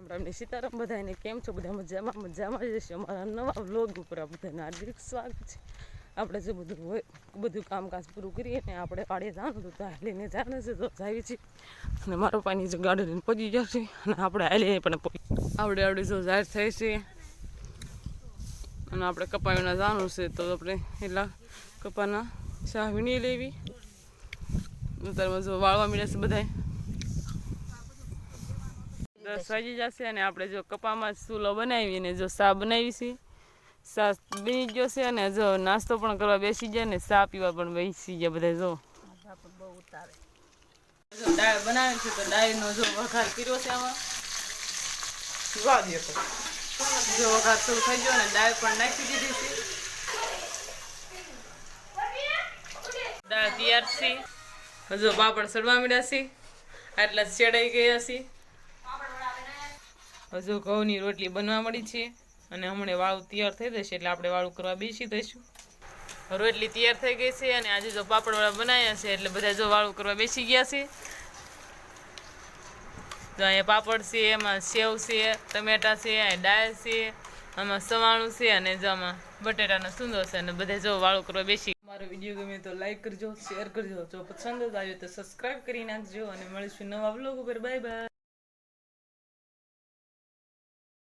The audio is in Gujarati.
રામ રામની સીતારામ બધાને કેમ છો? બધા મજામાં? મજામાં જ છે અમારા નવા વ્લોગ ઉપર બધાને હાર્દિક સ્વાગત છે. આપણે જે બધું હોય, બધું કામકાજ પૂરું કરીએ ને આપણે પાડીએ જવાનું હતું તો હાલીને જાણે છે, તો જાવી છીએ અને મારો પાણી જે લઈને પહોંચી જશે અને આપણે હાલીએ પણ આવડે આવડે જો જાહેર થાય છે. અને આપણે કપાવીને જવાનું છે, તો આપણે એટલા કપાના શાહ વીણી લેવી. અત્યારમાં જો વાળવા મળ્યા છે બધાય. દસ વાગી જશે અને આપણે જો કપામાં ચૂલો બનાવી ને જો સા બનાવી છે સા બની ગયો છે અને જો નાસ્તો પણ કરવા બેસી જાય ને સા પીવા પણ બેસી ગયા બધા જો. જો ડાળ બનાવી છે તો દાળનો જો વઘાર કર્યો છે આમાં. જો વઘાર શરૂ થઈ ગયો ને દાળ પણ નાખી દીધી છે. દાળ તૈયાર છે. હજુ પાપડ સડવા મળ્યા છે. આટલા ચડાઈ ગયા છે. હજુ ઘઉંની રોટલી બનવા મળી છે અને હમણાં વાળું તૈયાર થઈ જશે એટલે આપણે વાળું કરવા બેસી દઈશું રોટલી તૈયાર થઈ ગઈ છે અને આજે જો પાપડવાળા બનાવ્યા છે એટલે બધા જો વાળું કરવા બેસી ગયા છે. તો અહીંયા પાપડ છે, એમાં સેવ છે, ટમેટા છે અહીંયા દાળ છે, આમાં સવાણું છે અને જો આમાં બટેટાનો સુંદર છે અને બધા જો વાળું કરવા બેસી મારો વીડિયો ગમે તો લાઈક કરજો, શેર કરજો, જો પસંદ આવ્યો તો સબસ્ક્રાઈબ કરી નાખજો અને મળીશું નવા બ્લોગ ઉપર. Bye bye